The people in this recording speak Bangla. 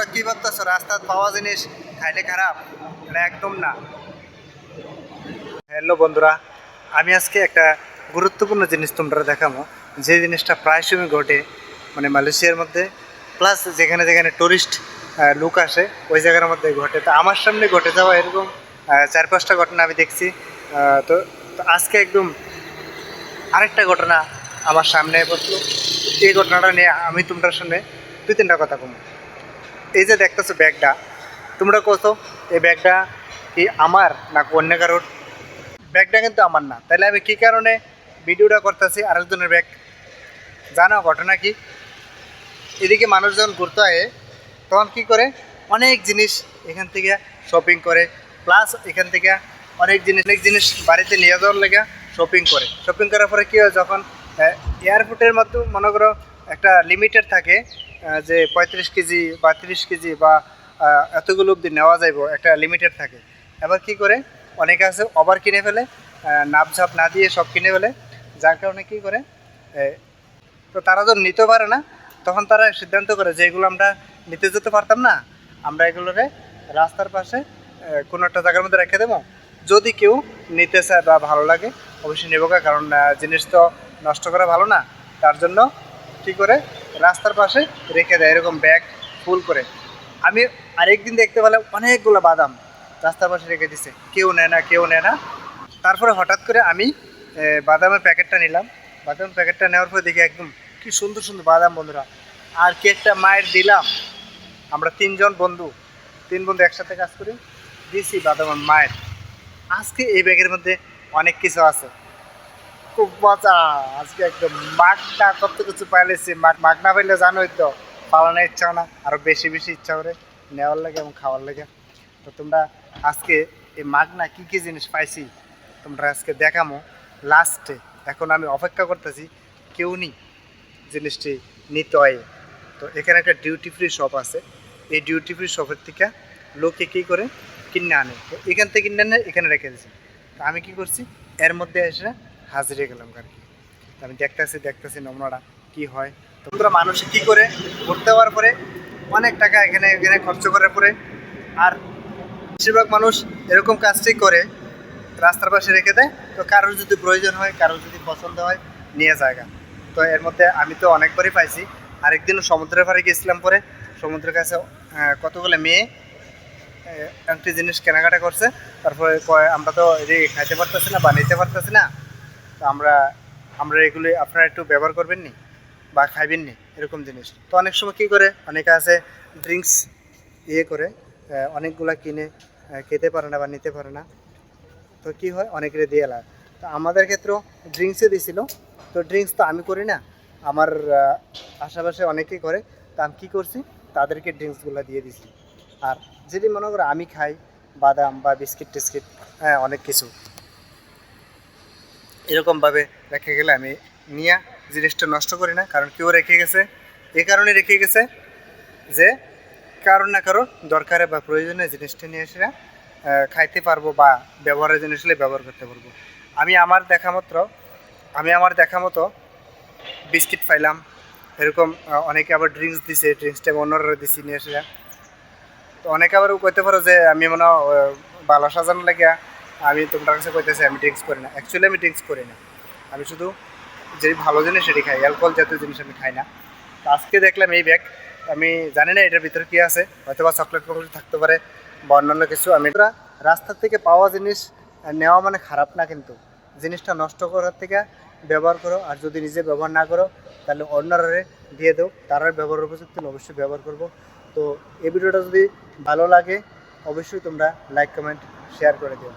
তোমরা কি ভাবতেছো? রাস্তার পাওয়া জিনিস খাইলে খারাপ? একদম না। হ্যালো বন্ধুরা, আমি আজকে একটা গুরুত্বপূর্ণ জিনিস তোমরা দেখাবো যে জিনিসটা প্রায় সময় ঘটে মানে মালয়েশিয়ার মধ্যে প্লাস যেখানে যেখানে টুরিস্ট লুক আসে, ওই জায়গার মধ্যে ঘটে। তো আমার সামনে ঘটে যাওয়া এরকম চার পাঁচটা ঘটনা আমি দেখছি। তো আজকে একদম আরেকটা ঘটনা আমার সামনে বসল। এই ঘটনাটা নিয়ে আমি তোমরা সামনে দুই তিনটা কথা কম এই যে দেখতেছো ব্যাগটা, তোমরা কতো এই ব্যাগটা কি আমার না অন্য কারোর? ব্যাগটা কিন্তু আমার না। তাহলে আমি কী কারণে ভিডিওটা করতেছি আরেকজনের ব্যাগ? জানো ঘটনা কি? এদিকে মানুষ যখন ঘুরতে হয় তখন কী করে? অনেক জিনিস এখান থেকে শপিং করে। প্লাস এখান থেকে অনেক জিনিস অনেক জিনিস বাড়িতে নিয়ে যাওয়ার লেগে শপিং করে। শপিং করার পরে কী হয়? যখন এয়ারপোর্টের মতো মনে করো একটা লিমিটেড থাকে যে পঁয়ত্রিশ কেজি বা তিরিশ কেজি বা এতগুলো অবধি নেওয়া যাইব, একটা লিমিটেড থাকে। এবার কি করে? অনেকে আছে ওভার কিনে ফেলে নাপঝাপ না দিয়ে সব কিনে ফেলে। যার কারণে কি করে? তো তারা যখন নিতে পারে না, তখন তারা সিদ্ধান্ত করে যে এগুলো আমরা নিতে যেতে পারতাম না। আমরা এগুলোরে রাস্তার পাশে কোনো একটা জায়গার মধ্যে রেখে দেবো। যদি কেউ নিতে চায় বা ভালো লাগে, অবশ্যই নেব কারণ জিনিস তো নষ্ট করা ভালো না। তার জন্য কী করে? রাস্তার পাশে রেখে দেয়, এরকম ব্যাগ ফুল করে। আমি আরেকদিন দেখতে পেলাম অনেকগুলো বাদাম রাস্তার পাশে রেখে দিছে। কেউ নেয় না, কেউ নেয় না। তারপরে হঠাৎ করে আমি বাদামের প্যাকেটটা নিলাম। বাদামের প্যাকেটটা নেওয়ার পরে দেখি একদম কি সুন্দর সুন্দর বাদাম বন্ধুরা। আর কেকটা মায়ের দিলাম। আমরা তিনজন বন্ধু, তিন বন্ধু একসাথে কাজ করি। দিছি বাদাম আমার মায়ের। আজকে এই ব্যাগের মধ্যে অনেক কিছু আছে। খুব মজা। আজকে একদম মাগনা কত কিছু পাইলেছি। মাগ মাগ না পাইলে জানোই তো, পালানোর ইচ্ছা না আরও বেশি বেশি ইচ্ছা করে নেওয়ার লাগে এবং খাওয়ার লাগে। তো তোমরা আজকে এই মাগনা কী কী জিনিস পাইছি, তোমরা আজকে দেখামো। লাস্টে এখন আমি অপেক্ষা করতেছি, কেউ নেই জিনিসটি নিতে হয়। তো এখানে একটা ডিউটি ফ্রি শপ আছে। এই ডিউটি ফ্রি শপের থেকে লোকে কী করে কিনে আনে। তো এখান থেকে কিনে আনে এখানে রেখে দিয়েছি। তো আমি কি করছি, এর মধ্যে এসে হাজিরে গেলাম আর কি। আমি দেখতেছি দেখতেছি নমুনাটা কি হয়। তো বন্ধুরা, মানুষ কি করে? ঘুরতে হওয়ার পরে অনেক টাকা এখানে এখানে খরচ করার পরে আর বেশিরভাগ মানুষ এরকম কাজটাই করে, রাস্তার পাশে রেখে দেয়। তো কারোর যদি প্রয়োজন হয়, কারোর যদি পছন্দ হয়, নিয়ে জায়গা তো এর মধ্যে আমি তো অনেকবারই পাইছি। আরেকদিন সমুদ্রের পাড়ে গেছিলাম পরে। সমুদ্রের কাছে কতগুলো মেয়ে একটি জিনিস কেনাকাটা করছে। তারপরে আমরা তো খাইতে পারতেছি না বা নিতে পারতেছি না। তো আমরা আমরা এগুলি আপনারা একটু ব্যবহার করবেন নি বা খাইবেন নি এরকম জিনিস। তো অনেক সময় কী করে, অনেকে আছে ড্রিঙ্কস ইয়ে করে অনেকগুলা কিনে খেতে পারে না বা নিতে পারে না। তো কি হয়, অনেকের দিয়ে এলার তো আমাদের ক্ষেত্রেও ড্রিঙ্কসে দিছিল। তো ড্রিঙ্কস তো আমি করি না। আমার আশেপাশে অনেকেই করে। তো আমি কী করছি, তাদেরকে ড্রিঙ্কসগুলো দিয়ে দিছি। আর যদি মনে করো আমি খাই বাদাম বা বিস্কিট টিস্কিট হ্যাঁ অনেক কিছু এরকমভাবে রেখে গেলে আমি নিয়ে জিনিসটা নষ্ট করি না, কারণ কেউ রেখে গেছে। এই কারণে রেখে গেছে যে কারও না কারও দরকারে বা প্রয়োজনে জিনিসটা নিয়ে এসে খাইতে পারব বা ব্যবহারের জিনিস হলে ব্যবহার করতে পারব। আমি আমার দেখা মাত্র আমি আমার দেখা মতো বিস্কিট পাইলাম। এরকম অনেকে আবার ড্রিঙ্কস দিছে ড্রিঙ্কসটা আমি অন্যরা দিছি নিয়ে এসে। তো অনেকে আবার কইতে পারো যে আমি মনে ভালো সাজানো লাগে আমি তোমার কাছে কইতেছি, আমি ড্রিঙ্কস করি না। অ্যাকচুয়ালি আমি ড্রিঙ্কস করি না। আমি শুধু যে ভালো জিনিস সেটি খাই অ্যালকোহল জাতীয় জিনিস আমি খাই না। তো আজকে দেখলাম এই ব্যাগ আমি জানি না এটার ভিতরে কী আছে হয়তো বা চকলেট ফকলেট থাকতে পারে বা অন্যান্য কিছু। আমি তোরা রাস্তার থেকে পাওয়া জিনিস নেওয়া মানে খারাপ না কিন্তু। জিনিসটা নষ্ট করার থেকে ব্যবহার করো, আর যদি নিজে ব্যবহার না করো, তাহলে অন্যরা দিয়ে দাও। তারা ব্যবহার উপযুক্ত অবশ্যই ব্যবহার করব। তো এই ভিডিওটা যদি ভালো লাগে, অবশ্যই তোমরা লাইক কমেন্ট শেয়ার করে দিও।